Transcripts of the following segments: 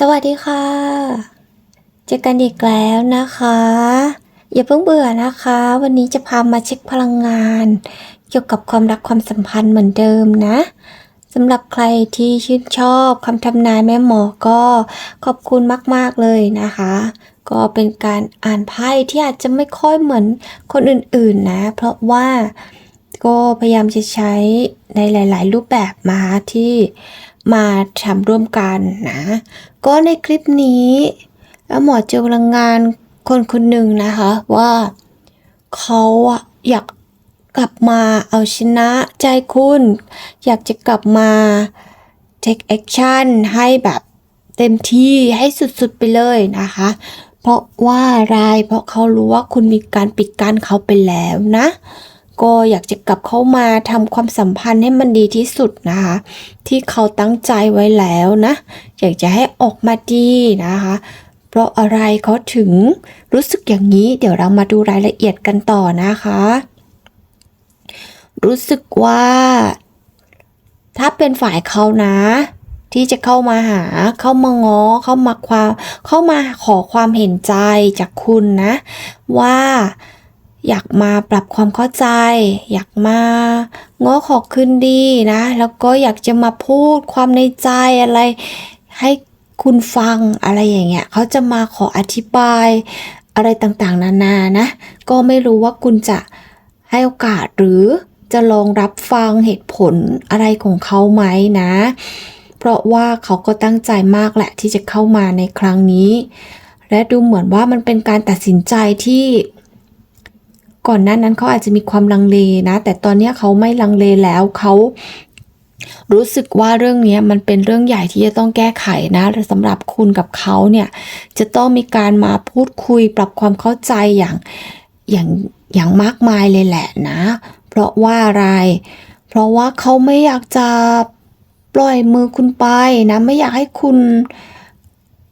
สวัสดีค่ะ เจอกันอีกแล้วนะคะ อย่าเพิ่งเบื่อนะคะ วันนี้จะพามาเช็คพลังงาน เกี่ยวกับความรักความสัมพันธ์เหมือนเดิมนะสำหรับใครที่ชื่นชอบคำทำนายแม่หมอก็ขอบคุณมาก ๆ เลยนะคะ ก็เป็นการอ่านไพ่ที่อาจจะไม่ค่อยเหมือนคนอื่น ๆ นะ เพราะว่าก็พยายามจะใช้ในหลาย ๆ รูปแบบมาที่ มาทำร่วมกันนะ ก็ในคลิปนี้แล้วหมอเจอพลังงานคนคนหนึ่งนะคะว่าเขาอะอยากกลับมาเอาชนะใจคุณ อยากจะกลับมา take action ให้แบบเต็มที่ให้สุดๆไปเลยนะคะ เพราะว่าอะไรเพราะเขารู้ว่าคุณมีการปิดกั้นเขาไปแล้วนะ ก็อยากจะกลับเข้ามาทำความสัมพันธ์ให้มันดีที่สุดนะคะ ที่เขาตั้งใจไว้แล้วนะ อยากจะให้ออกมาดีนะคะ เพราะอะไรเขาถึงรู้สึกอย่างนี้ เดี๋ยวเรามาดูรายละเอียดกันต่อนะคะ รู้สึกว่า ถ้าเป็นฝ่ายเขานะ ที่จะเข้ามาหา เข้ามาง้อเข้ามาความ เข้ามาขอความเห็นใจจากคุณนะ ว่า อยากมาปรับความเข้าใจ อยากมาง้อขอคืนดีนะ แล้วก็อยากจะมาพูดความในใจอะไร ให้คุณฟังอะไรอย่างเงี้ยเขาจะมาขออธิบายอะไรต่างๆ นานานะ ก็ไม่รู้ว่าคุณจะให้โอกาสหรือจะลองรับฟังเหตุผลอะไรของเขาไหมนะ เพราะว่าเขาก็ตั้งใจมากแหละที่จะเข้ามาในครั้งนี้ และดูเหมือนว่ามันเป็นการตัดสินใจที่ ก่อนหน้านั้นเขาอาจจะมีความลังเลนะ แต่ตอนนี้เขาไม่ลังเลแล้วเขารู้สึกว่าเรื่องนี้มันเป็นเรื่องใหญ่ที่จะต้องแก้ไขนะสำหรับคุณกับเขาเนี่ยจะต้องมีการมาพูดคุยปรับความเข้าใจอย่างอย่างอย่างมากมายเลยแหละนะ เพราะว่าอะไร เพราะว่าเขาไม่อยากจะปล่อยมือคุณไปนะ ไม่อยากให้คุณ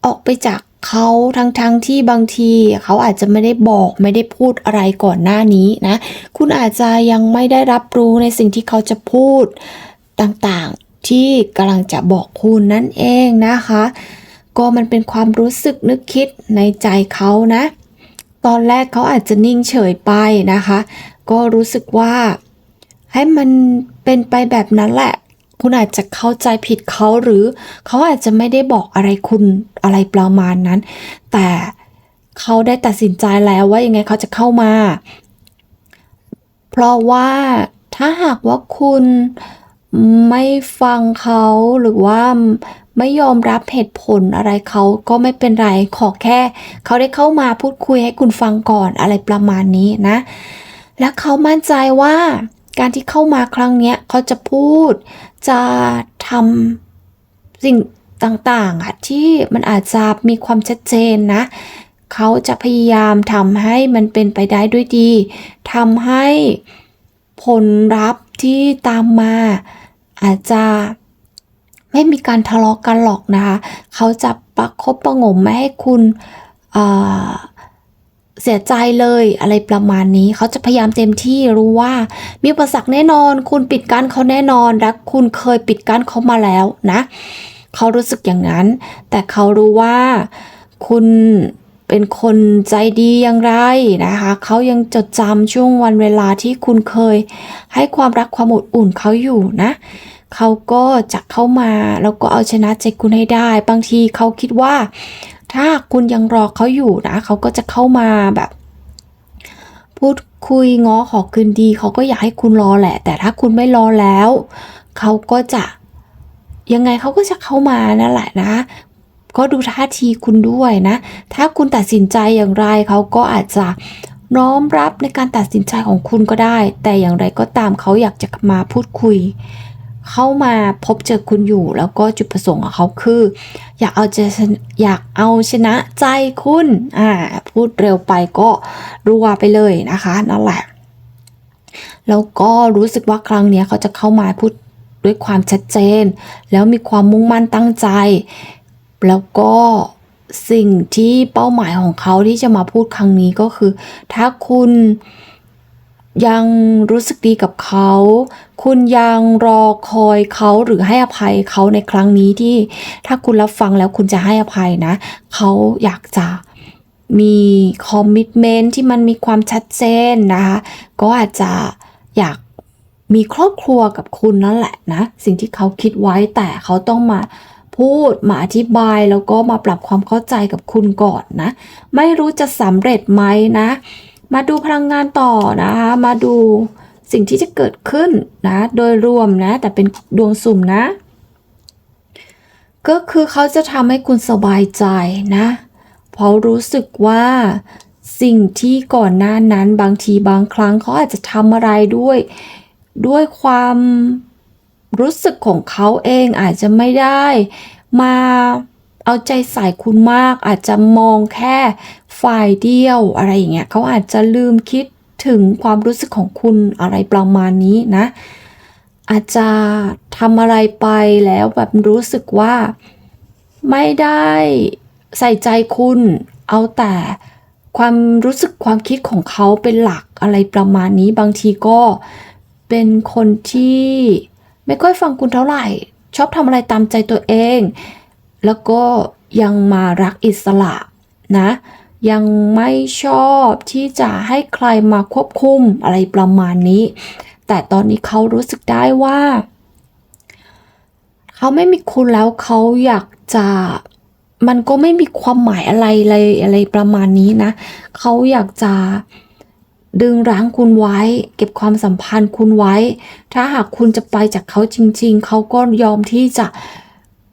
ออกไปจาก เขาทั้งๆทที่บางทีเขาอาจจะไม่ได้บอกไม่ได้พูดอะไรก่อนหน้านี้นะ คุณอาจจะยังไม่ได้รับรู้ในสิ่งที่เขาจะพูดต่างๆ ที่กำลังจะบอกคุณนั่นเองนะคะ ก็มันเป็นความรู้สึกนึกคิดในใจเขานะ ตอนแรกเขาอาจจะนิ่งเฉยไปนะคะ ก็รู้สึกว่าให้มันเป็นไปแบบนั้นแหละ คุณอาจจะเข้าใจผิดเขาหรือเขาอาจจะไม่ได้บอกอะไรคุณอะไรประมาณนั้น แต่เขาได้ตัดสินใจแล้วว่ายังไงเขาจะเข้ามา เพราะว่าถ้าหากว่าคุณไม่ฟังเขาหรือว่าไม่ยอมรับเหตุผลอะไรเขาก็ไม่เป็นไรขอแค่ เขาได้เข้ามาพูดคุยให้คุณฟังก่อนอะไรประมาณนี้นะ และเขามั่นใจว่าการที่เข้ามาครั้งเนี้ยเขาจะพูด จะทำสิ่งต่างๆอะที่มันอาจจะมีความชัดเจนนะ เขาจะพยายามทำให้มันเป็นไปได้ด้วยดีทำให้ผลลัพธ์ที่ตามมา อาจจะไม่มีการทะเลาะกันหรอกนะคะ เขาจะประคบประงมไม่ให้คุณเอ่อ เสียใจเลยอะไรประมาณนี้ เขาจะพยายามเต็มที่รู้ว่า มีอุปสรรคแน่นอน คุณปิดกั้นเขาแน่นอนและคุณเคยปิดกั้นเขามาแล้วนะ เขารู้สึกอย่างนั้น แต่เขารู้ว่าคุณเป็นคนใจดีอย่างไรนะคะ เขายังจดจำช่วงวันเวลาที่คุณเคย ให้ความรักความอบอุ่นเขาอยู่นะ เขาก็จะเข้ามาแล้วก็เอาชนะใจคุณให้ได้ บางทีเขาคิดว่า ถ้าคุณยังรอเขาอยู่นะเขาก็จะเข้ามาแบบ พูดคุยง้อขอคืนดีเขาก็อยากให้คุณรอแหละ แต่ถ้าคุณไม่รอแล้วเขาก็จะยังไงเขาก็จะเข้ามานั่นแหละนะ ก็ดูท่าทีคุณด้วยนะ ถ้าคุณตัดสินใจอย่างไรเขาก็อาจจะน้อมรับในการตัดสินใจของคุณก็ได้ แต่อย่างไรก็ตามเขาอยากจะมาพูดคุย เข้ามาพบเจอคุณอยู่ แล้วก็จุดประสงค์ของเขาคือ อยากเอาจะอยากเอาชนะใจคุณอ่าพูดเร็วไปก็รัวไปเลยนะคะนั่นแหละแล้วก็รู้สึกว่าครั้งนี้เขาจะเข้ามาพูดด้วยความชัดเจน แล้วมีความมุ่งมั่นตั้งใจ แล้วก็สิ่งที่เป้าหมายของเขาที่จะมาพูดครั้งนี้ก็คือ ถ้าคุณ ยังรู้สึกดีกับเขา คุณยังรอคอยเขาหรือให้อภัยเขาในครั้งนี้ที่ถ้าคุณรับฟังแล้วคุณจะให้อภัยนะ เขาอยากจะมีคอมมิ t เมนต์ที่มันมีความชัดเจนนะคะ ก็อาจจะอยากมีครอบครัวกับคุณนั่นแหละนะ สิ่งที่เขาคิดไว้แต่เขาต้องมาพูดมาอธิบายแล้วก็มาปรับความเข้าใจกับคุณก่อนนะ ไม่รู้จะสำเร็จไหมนะ มาดูพลังงานต่อนะคะ มาดูสิ่งที่จะเกิดขึ้นนะ โดยรวมนะ แต่เป็นดวงสุ่มนะ ก็คือเขาจะทำให้คุณสบายใจนะ เพราะรู้สึกว่าสิ่งที่ก่อนหน้านั้นบางทีบางครั้งเขาอาจจะทำอะไรด้วย ด้วยความรู้สึกของเขาเองอาจจะไม่ได้มา เอาใจใส่คุณมาก อาจจะมองแค่ฝ่ายเดียวอะไรอย่างเงี้ยเขาอาจจะลืมคิดถึงความรู้สึกของคุณอะไรประมาณนี้นะ อาจจะทำอะไรไปแล้วแบบรู้สึกว่า ไม่ได้ใส่ใจคุณ เอาแต่ความรู้สึกความคิดของเขาเป็นหลักอะไรประมาณนี้ บางทีก็เป็นคนที่ไม่ค่อยฟังคุณเท่าไหร่ ชอบทำอะไรตามใจตัวเอง แล้วก็ยังมารักอิสระนะ ยังไม่ชอบที่จะให้ใครมาควบคุมอะไรประมาณนี้ แต่ตอนนี้เขารู้สึกได้ว่า เขาไม่มีคุณแล้วเขาอยากจะมันก็ไม่มีความหมายอะไรเลยอะไรประมาณนี้นะ เขาอยากจะดึงรั้งคุณไว้ เก็บความสัมพันธ์คุณไว้ ถ้าหากคุณจะไปจากเขาจริง ๆ เขาก็ยอมที่จะ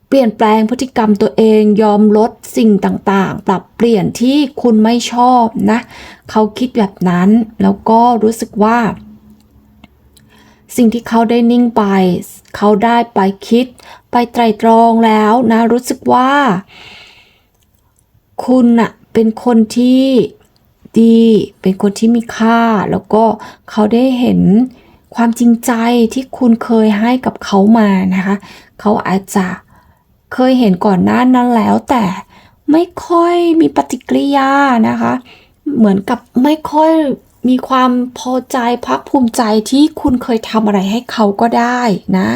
เปลี่ยนแปลงพฤติกรรมตัวเองยอมลดสิ่งต่างๆ ปรับเปลี่ยนที่คุณไม่ชอบนะ เขาคิดแบบนั้น แล้วก็รู้สึกว่า สิ่งที่เขาได้นิ่งไป เขาได้ไปคิด ไปไตรตรองแล้วนะ รู้สึกว่า คุณอะเป็นคนที่ดี เป็นคนที่มีค่า แล้วก็เขาได้เห็นความจริงใจที่คุณเคยให้กับเขามานะคะ เขาอาจจะ เคยเห็นก่อนหน้านั้นแล้วแต่ไม่ค่อยมีปฏิกิริยานะคะ เหมือนกับไม่ค่อยมีความพอใจพักภูมิใจที่คุณเคยทำอะไรให้เขาก็ได้นะ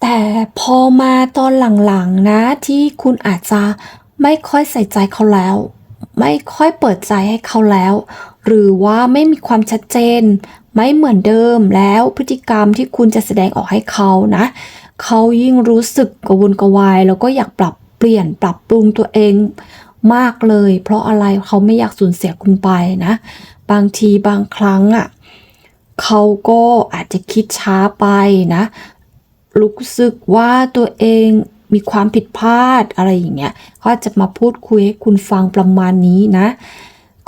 แต่พอมาตอนหลังๆนะที่คุณอาจจะไม่ค่อยใส่ใจเขาแล้ว ไม่ค่อยเปิดใจให้เขาแล้ว หรือว่าไม่มีความชัดเจน ไม่เหมือนเดิมแล้วพฤติกรรมที่คุณจะแสดงออกให้เขานะ เขายิ่งรู้สึกกระวนกระวาย แล้วก็อยากปรับเปลี่ยนปรับปรุงตัวเองมากเลย เพราะอะไรเขาไม่อยากสูญเสียคุณไปนะ บางทีบางครั้งอะเขาก็อาจจะคิดช้าไปนะ รู้สึกว่าตัวเองมีความผิดพลาดอะไรอย่างเงี้ยเขาอาจจะมาพูดคุยให้คุณฟังประมาณนี้นะ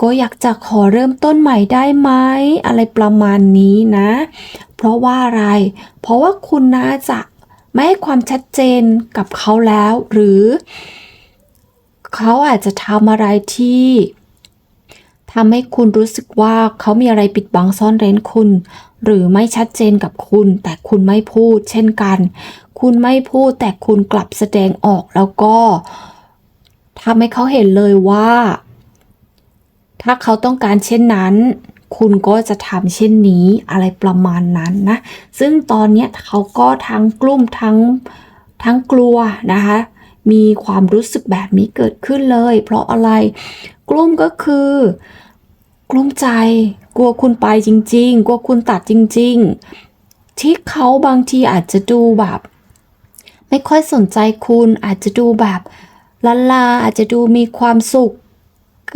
ก็อยากจะขอเริ่มต้นใหม่ได้ไหมอะไรประมาณนี้นะ เพราะว่าอะไร เพราะว่าคุณน่าจะ ไม่ให้ความชัดเจนกับเขาแล้ว หรือ เขาอาจจะทำอะไรที่ทำให้คุณรู้สึกว่าเขามีอะไรปิดบังซ่อนเร้นคุณ หรือไม่ชัดเจนกับคุณ แต่คุณไม่พูด เช่นกัน คุณไม่พูดแต่คุณกลับแสดงออกแล้วก็ทำให้เขาเห็นเลยว่า ถ้าเขาต้องการเช่นนั้น คุณก็จะทำเช่นนี้อะไรประมาณนั้นนะ ซึ่งตอนนี้เขาก็ทั้งกลุ้มทั้งทั้งกลัวนะคะ มีความรู้สึกแบบนี้เกิดขึ้นเลย เพราะอะไรกลุ้มก็คือกลุ้มใจ กลัวคุณไปจริง ๆ กลัวคุณตัดจริง ๆ ที่เขาบางทีอาจจะดูแบบ ไม่ค่อยสนใจคุณอาจจะดูแบบละลาอาจจะดูมีความสุข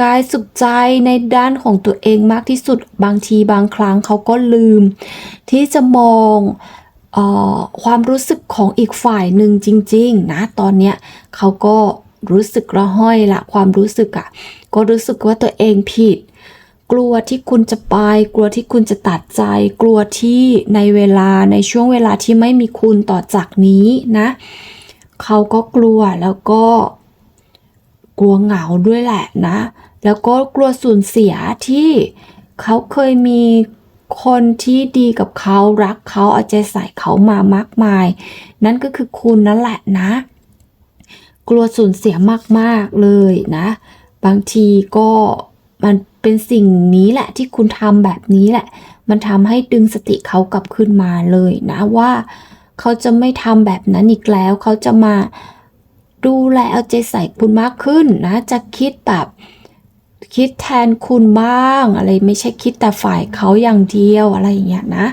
กายสุขใจในด้านของตัวเองมากที่สุดบางทีบางครั้งเขาก็ลืม ที่จะมองออความรู้สึกของอีกฝ่ายหนึ่งจริง ๆ นะ ตอนเนี้ยเขาก็รู้สึกระห้อยละความรู้สึกอะ่ะ ก็รู้สึกว่าตัวเองผิด กลัวที่คุณจะไป กลัวที่คุณจะตัดใจ กลัวที่ในเวลาในช่วงเวลาที่ไม่มีคุณต่อจากนี้นะ เขาก็กลัวแล้วก็ กลัวเหงาด้วยแหละนะ แล้วก็กลัวสูญเสียที่เขาเคยมีคนที่ดีกับเขารักเขาเอาใจใส่เขามามากมาย นั่นก็คือคุณนั่นแหละนะ กลัวสูญเสียมากๆเลยนะ บางทีก็มันเเป็นสิ่งนี้แหละที่คุณทำแบบนี้แหละ มันทำให้ดึงสติเขากลับขึ้นมาเลยนะว่า เขาจะไม่ทำแบบนั้นอีกแล้ว เขาจะมา ดูแลเอาใจใส่คุณมากขึ้นนะ จะคิดแบบคิดแทนคุณบ้าง อะไรไม่ใช่คิดแต่ฝ่ายเขาอย่างเดียวอะไรอย่างเงี้ยนะ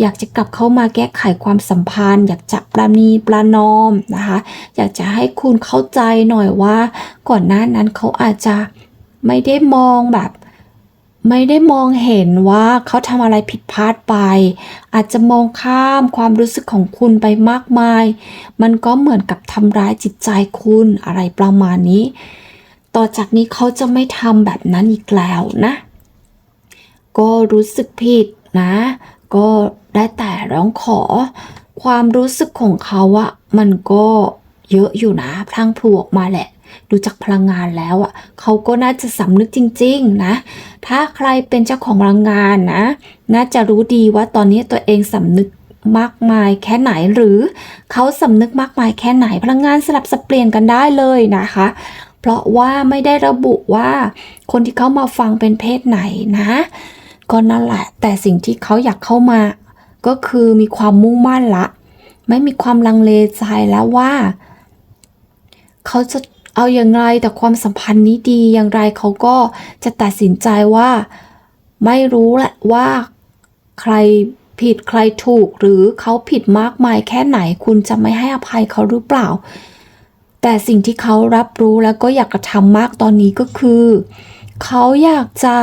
อยากจะกลับเข้ามาแก้ไขความสัมพันธ์ อยากจะประนีประนอมนะคะ อยากจะให้คุณเข้าใจหน่อยว่า ก่อนหน้านั้นเขาอาจจะไม่ได้มองแบบ ไม่ได้มองเห็นว่าเขาทำอะไรผิดพลาดไป อาจจะมองข้ามความรู้สึกของคุณไปมากมาย มันก็เหมือนกับทำร้ายจิตใจคุณอะไรประมาณนี้ ต่อจากนี้เขาจะไม่ทำแบบนั้นอีกแล้วนะ ก็รู้สึกผิดนะ ก็ได้แต่ร้องขอ ความรู้สึกของเขาอะมันก็เยอะอยู่นะพลังพลูออกมาแหละ ดูจากพลังงานแล้วอะเขาก็น่าจะสำนึกจริง ๆ นะ ถ้าใครเป็นเจ้าของพลังงานนะ น่าจะรู้ดีว่าตอนนี้ตัวเองสำนึกมากมายแค่ไหนหรือเขาสำนึกมากมายแค่ไหนพลังงานสลับสับเปลี่ยนกันได้เลยนะคะ เพราะว่าไม่ได้ระบุว่าคนที่เขามาฟังเป็นเพศไหนนะ ก็นั่นแหละ แต่สิ่งที่เขาอยากเข้ามา ก็คือมีความมุ่งมั่นละ ไม่มีความลังเลใจแล้วว่า เขาจะ เอาอย่างไรแต่ความสัมพันธ์นี้ดีอย่างไรเขาก็จะตัดสินใจว่า ไม่รู้แหละว่าใครผิดใครถูกหรือเขาผิดมากมายแค่ไหนคุณจะไม่ให้อภัยเขาหรือเปล่า แต่สิ่งที่เขารับรู้แล้วก็อยากกระทำมากตอนนี้ก็คือ เขาอยากจะ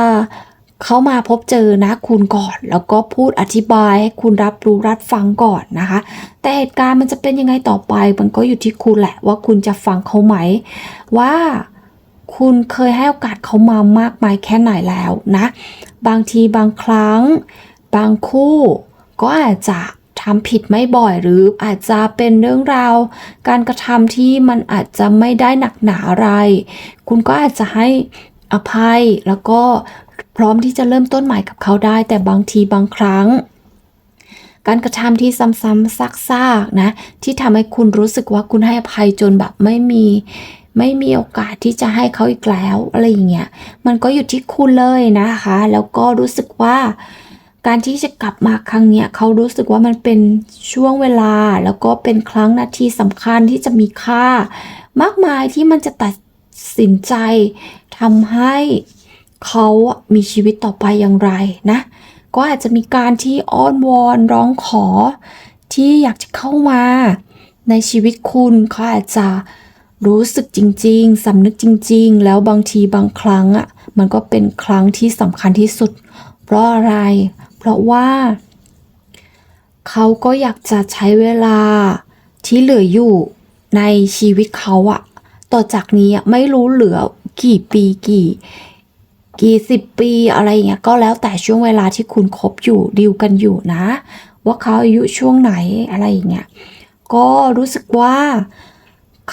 เขามาพบเจอนะคุณก่อน แล้วก็พูดอธิบายให้คุณรับรู้รับฟังก่อนนะคะ แต่เหตุการณ์มันจะเป็นยังไงต่อไป มันก็อยู่ที่คุณแหละ ว่าคุณจะฟังเขาไหม ว่าคุณเคยให้โอกาสเขามามากมายแค่ไหนแล้วนะ บางทีบางครั้ง บางคู่ก็อาจจะทำผิดไม่บ่อยหรืออาจจะเป็นเรื่องราว การกระทำที่มันอาจจะไม่ได้หนักหนาอะไร คุณก็อาจจะให้อภัยแล้วก็ พร้อมที่จะเริ่มต้นใหม่กับเขาได้ แต่บางทีบางครั้ง การกระทำที่ซ้ำๆซากๆนะ ที่ทำให้คุณรู้สึกว่าคุณให้อภัยจนแบบไม่มีไม่มีโอกาสที่จะให้เขาอีกแล้วอะไรอย่างเงี้ยมันก็อยู่ที่คุณเลยนะคะ แล้วก็รู้สึกว่า การที่จะกลับมาครั้งเนี้ยเขารู้สึกว่ามันเป็นช่วงเวลา แล้วก็เป็นครั้งนาทีสำคัญที่จะมีค่า มากมายที่มันจะตัดสินใจทำให้ เขามีชีวิตต่อไปอย่างไรนะ ก็อาจจะมีการที่อ้อนวอนร้องขอ ที่อยากจะเข้ามา ในชีวิตคุณเขาอาจจะรู้สึกจริง ๆสำนึกจริง ๆ แล้วบางทีบางครั้งอะมันก็เป็นครั้งที่สำคัญที่สุด เพราะอะไร เพราะว่า เขาก็อยากจะใช้เวลาที่เหลืออยู่ในชีวิตเขาอะต่อจากนี้ไม่รู้เหลือกี่ปีกี่ กี่สิบปีอะไรเงี้ยก็แล้วแต่ช่วงเวลาที่คุณคบอยู่ดีลกันอยู่นะ ว่าเขาอายุช่วงไหนอะไรอย่างเงี้ยก็รู้สึกว่า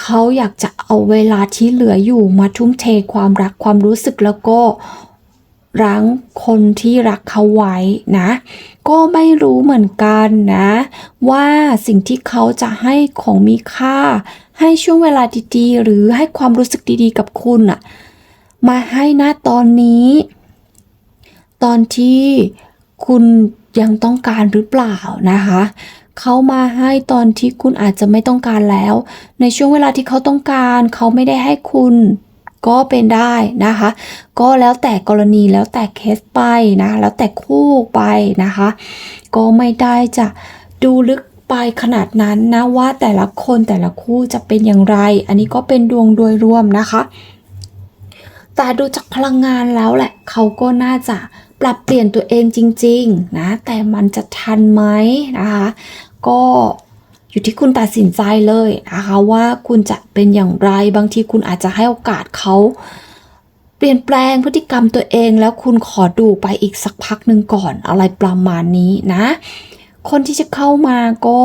เขาอยากจะเอาเวลาที่เหลืออยู่มาทุ่มเทความรักความรู้สึกแล้วก็รั้งคนที่รักเขาไว้นะ ก็ไม่รู้เหมือนกันนะ ว่าสิ่งที่เขาจะให้ของมีค่า ให้ช่วงเวลาดีๆ หรือให้ความรู้สึกดีๆ กับคุณอะ มาให้นะตอนนี้ ตอนที่คุณยังต้องการหรือเปล่านะคะเขามาให้ตอนที่คุณอาจจะไม่ต้องการแล้ว ในช่วงเวลาที่เขาต้องการ เขาไม่ได้ให้คุณก็เป็นได้นะคะ ก็แล้วแต่กรณีแล้วแต่เคสไปนะแล้วแต่คู่ไปนะคะ ก็ไม่ได้จะดูลึกไปขนาดนั้นนะว่าแต่ละคนแต่ละคู่จะเป็นอย่างไร อันนี้ก็เป็นดวงโดยรวมนะคะ แต่ดูจากพลังงานแล้วแหละ เขาก็น่าจะปรับเปลี่ยนตัวเองจริง ๆ นะ แต่มันจะทันไหมนะคะ ก็อยู่ที่คุณตัดสินใจเลยนะคะว่าคุณจะเป็นอย่างไรบางทีคุณอาจจะให้โอกาสเขาเปลี่ยนแปลงพฤติกรรมตัวเองแล้วคุณขอดูไปอีกสักพักหนึ่งก่อนอะไรประมาณนี้นะ คนที่จะเข้ามาก็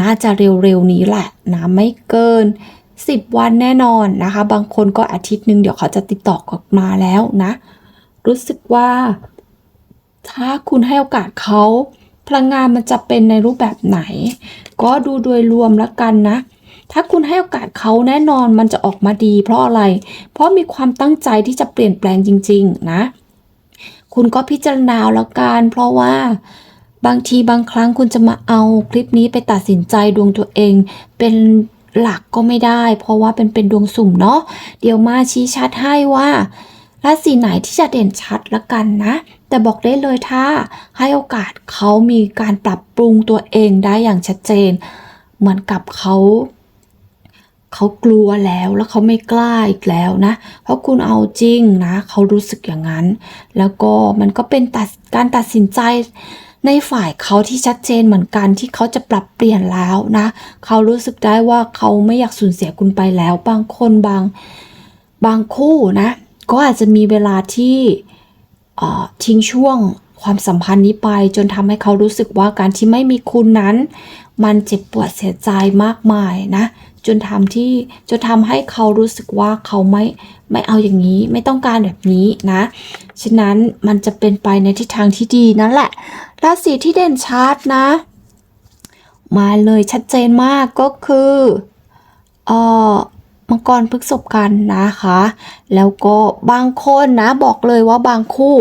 น่าจะเร็วๆนี้แหละนะไม่เกิน 10 วันแน่นอนนะคะ บางคนก็อาทิตย์หนึ่งเดี๋ยวเขาจะติดต่อกลับมาแล้วนะ รู้สึกว่า ถ้าคุณให้โอกาสเขาพลังงานมันจะเป็นในรูปแบบไหน ก็ดูโดยรวมแล้วกันนะ ถ้าคุณให้โอกาสเขาแน่นอนมันจะออกมาดี เพราะอะไร เพราะมีความตั้งใจที่จะเปลี่ยนแปลงจริง ๆ นะ คุณก็พิจารณาเอาแล้วกันเพราะว่าบางทีบางครั้งคุณจะมาเอาคลิปนี้ไปตัดสินใจดวงตัวเอง เป็น หลักก็ไม่ได้ เพราะว่าเป็นเป็นดวงสุ่มเนาะเดี๋ยวมาชี้ชัดให้ว่าราศีไหนที่จะเด่นชัดละกันนะ แต่บอกได้เลยถ้าให้โอกาสเขามีการปรับปรุงตัวเองได้อย่างชัดเจน เหมือนกับเขาเขากลัวแล้วแล้วเขาไม่กล้าอีกแล้วนะ เพราะคุณเอาจริงนะ เขารู้สึกอย่างนั้น แล้วก็มันก็เป็นตัดการตัดสินใจ ในฝ่ายเขาที่ชัดเจนเหมือนกันที่เขาจะปรับเปลี่ยนแล้วนะ เขารู้สึกได้ว่าเขาไม่อยากสูญเสียคุณไปแล้ว บางคนบางบางคู่นะ ก็อาจจะมีเวลาที่ทิ้งช่วงความสัมพันธ์นี้ไป จนทำให้เขารู้สึกว่าการที่ไม่มีคุณนั้น มันเจ็บปวดเสียใจมากมายนะ จนทำที่จนทำให้เขารู้สึกว่าเขาไม่ไม่เอาอย่างนี้ไม่ต้องการแบบนี้นะ ฉะนั้นมันจะเป็นไปในทิศทางที่ดีนั่นแหละ ราศีที่เด่นชัดนะ มาเลยชัดเจนมากก็คือเอ่อมังกรพฤกษบกันนะคะ แล้วก็บางคนนะบอกเลยว่าบางคู่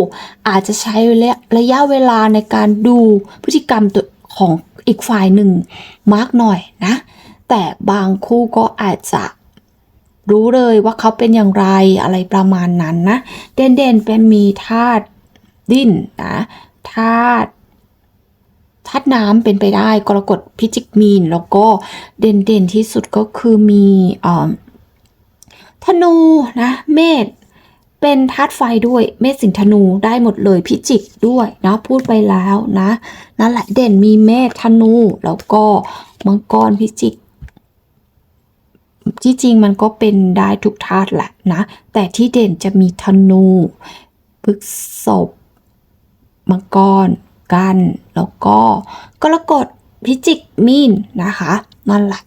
อาจจะใช้ระยะระยะเวลาในการดูพฤติกรรมตัวของ อีกฝ่ายหนึ่งมากหน่อยนะ แต่บางคู่ก็อาจจะรู้เลยว่าเขาเป็นอย่างไรอะไรประมาณนั้นนะ เด่นๆเป็นมีธาตุดินนะธาตุธาตุน้ำเป็นไปได้กรกฎพิจิกมีน แล้วก็เด่นๆที่สุดก็คือมีอธนูนะเมษ เป็นธาตุไฟด้วยเมษสิงธนูได้หมดเลยพิจิกด้วยนะพูดไปแล้วนะนั่นแหละเด่นมีเมษธนูแล้วก็มังกรพิจิกที่จริงมันก็เป็นได้ทุกธาตุแหละนะ แต่ที่เด่นจะมีธนูพฤกษบมังกร กัน แล้วก็กรกฎพิจิกมีนนะคะนั่นแหละ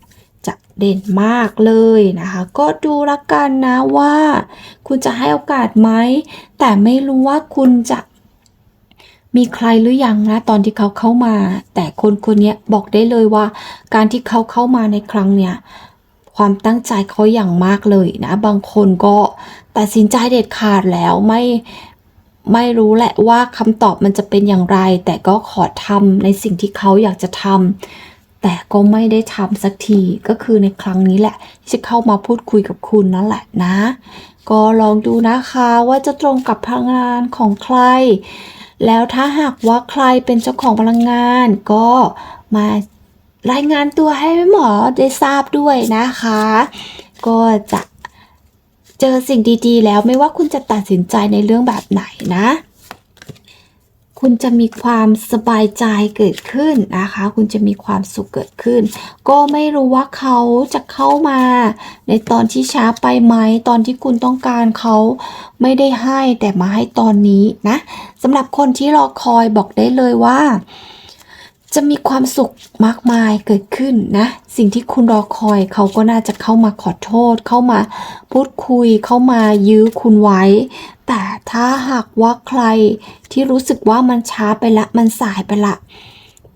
เด่นมากเลยนะคะ ก็ดูละกันนะว่า คุณจะให้โอกาสไหม แต่ไม่รู้ว่าคุณจะมีใครหรือยังนะตอนที่เขาเข้ามา แต่คนคนนี้บอกได้เลยว่า การที่เขาเข้ามาในครั้งเนี้ยความตั้งใจเขาอย่างมากเลยนะ บางคนก็ตัดสินใจเด็ดขาดแล้วไม่ไม่รู้แหละว่าคำตอบมันจะเป็นอย่างไร แต่ก็ขอทำในสิ่งที่เขาอยากจะทำ แต่ก็ไม่ได้ทำสักทีก็คือในครั้งนี้แหละ ที่จะเข้ามาพูดคุยกับคุณนั่นแหละนะ ก็ลองดูนะคะว่าจะตรงกับพลังงานของใคร แล้วถ้าหากว่าใครเป็นเจ้าของพลังงาน ก็มารายงานตัวให้หมอได้ทราบด้วยนะคะ ก็จะเจอสิ่งดีๆ แล้วไม่ว่าคุณจะตัดสินใจในเรื่องแบบไหนนะ คุณจะมีความสบายใจเกิดขึ้นนะคะ คุณจะมีความสุขเกิดขึ้น ก็ไม่รู้ว่าเขาจะเข้ามา ในตอนที่ช้าไปไหม ตอนที่คุณต้องการเขาไม่ได้ให้แต่มาให้ตอนนี้นะสำหรับคนที่รอคอยบอกได้เลยว่า จะมีความสุขมากมายเกิดขึ้นนะ สิ่งที่คุณรอคอยเขาก็น่าจะเข้ามาขอโทษ เข้ามาพูดคุย เข้ามายื้อคุณไว้ แต่ถ้าหากว่าใครที่รู้สึกว่ามันช้าไปละ มันสายไปละ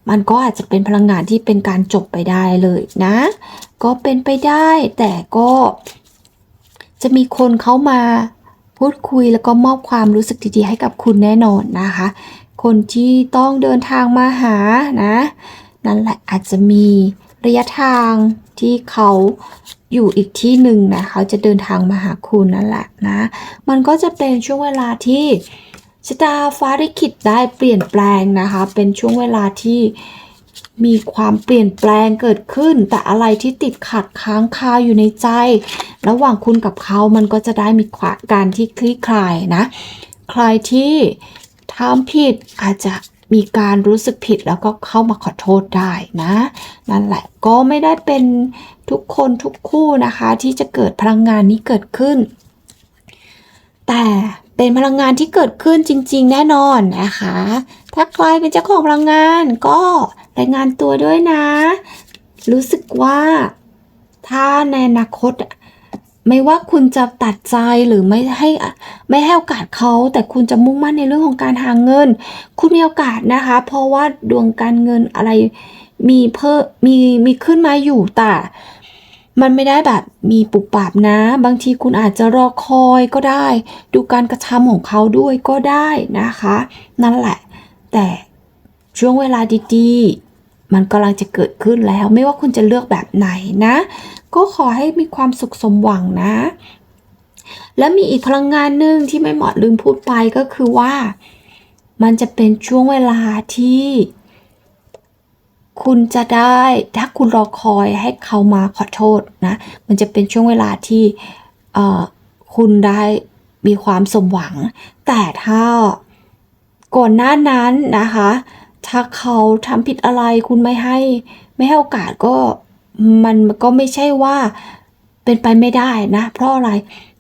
มันก็อาจจะเป็นพลังงานที่เป็นการจบไปได้เลยนะ ก็เป็นไปได้แต่ก็จะมีคนเข้ามาพูดคุยแล้วก็มอบความรู้สึกดีๆให้กับคุณแน่นอนนะคะ คนที่ต้องเดินทางมาหานะ นั่นแหละอาจจะมีระยะทางที่เขาอยู่อีกที่หนึ่งนะเขาจะเดินทางมาหาคุณนั่นแหละนะ มันก็จะเป็นช่วงเวลาที่ชะตาฟ้าลิขิตได้เปลี่ยนแปลงนะคะ เป็นช่วงเวลาที่มีความเปลี่ยนแปลงเกิดขึ้น แต่อะไรที่ติดขัดค้างคาอยู่ในใจ ระหว่างคุณกับเขามันก็จะได้มีการที่คลี่คลายนะ ใครที่ ทำผิดอาจจะมีการรู้สึกผิดแล้วก็เข้ามาขอโทษได้นะ นั่นแหละก็ไม่ได้เป็นทุกคนทุกคู่นะคะ ที่จะเกิดพลังงานนี้เกิดขึ้น แต่เป็นพลังงานที่เกิดขึ้นจริง ๆ แน่นอนนะคะ ถ้าใครเป็นเจ้าของพลังงานก็รายงานตัวด้วยนะ รู้สึกว่าถ้าในอนาคต ไม่ว่าคุณจะตัดใจหรือไม่ให้ไม่ให้โอกาสเขาแต่คุณจะมุ่งมั่นในเรื่องของการหาเงิน คุณมีโอกาสนะคะ เพราะว่าดวงการเงินอะไรมีเพิ่มมีมีขึ้นมาอยู่แต่มันไม่ได้แบบมีปุบปับนะ บางทีคุณอาจจะรอคอยก็ได้ ดูการกระทำของเขาด้วยก็ได้นะคะ นั่นแหละ แต่ช่วงเวลาดีๆ มันกำลังจะเกิดขึ้นแล้ว ไม่ว่าคุณจะเลือกแบบไหนนะ ก็ขอให้มีความสุขสมหวังนะ และมีอีกพลังงานหนึ่งที่ไม่เหมาะลืมพูดไปก็คือว่า มันจะเป็นช่วงเวลาที่ คุณจะได้ถ้าคุณรอคอยให้เขามาขอโทษนะ มันจะเป็นช่วงเวลาที่คุณได้มีความสมหวัง แต่ถ้าก่อนหน้านั้นนะคะ ถ้าเขาทำผิดอะไรคุณไม่ให้ ไม่ให้โอกาสก็มันก็ไม่ใช่ว่าเป็นไปไม่ได้นะ เพราะอะไร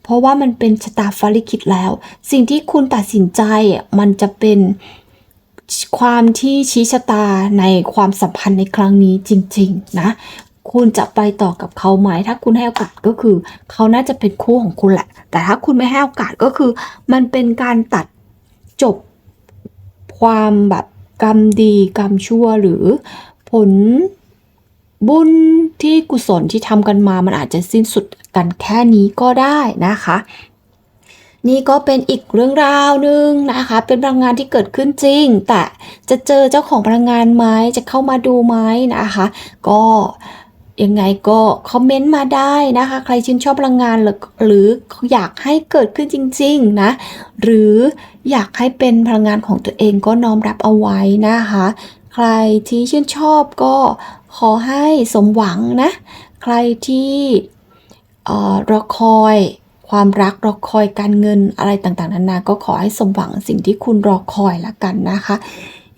เพราะว่ามันเป็นชะตาฟาลิขิตแล้ว สิ่งที่คุณตัดสินใจมันจะเป็นความที่ชี้ชะตาในความสัมพันธ์ในครั้งนี้จริง ๆ นะ คุณจะไปต่อกับเขาไหม ถ้าคุณให้โอกาสก็คือ เขาน่าจะเป็นคู่ของคุณแหละ แต่ถ้าคุณไม่ให้โอกาสก็คือ มันเป็นการตัดจบความแบบ กรรมดีกรรมชั่วหรือผลบุญที่กุศลที่ทำกันมามันอาจจะสิ้นสุดกันแค่นี้ก็ได้นะคะ นี่ก็เป็นอีกเรื่องราวหนึ่งนะคะ เป็นพลังงานที่เกิดขึ้นจริง แต่จะเจอเจ้าของพลังงานไหมจะเข้ามาดูไหมนะคะ ก็ ยังไงก็คอมเมนต์มาได้นะคะ ใครชื่นชอบพลังงานหรือหรืออยากให้เกิดขึ้นจริง ๆ นะ หรืออยากให้เป็นพลังงานของตัวเองก็น้อมรับเอาไว้นะคะ ใครที่ชื่นชอบก็ขอให้สมหวังนะ ใครที่รอคอยความรักรอคอยการเงินอะไรต่างๆนานาก็ขอให้สมหวังสิ่งที่คุณรอคอยละกันนะคะ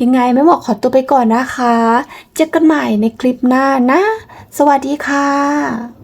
ยังไงไม่บอกขอตัวไปก่อนนะคะ เจอกันใหม่ในคลิปหน้านะ สวัสดีค่ะ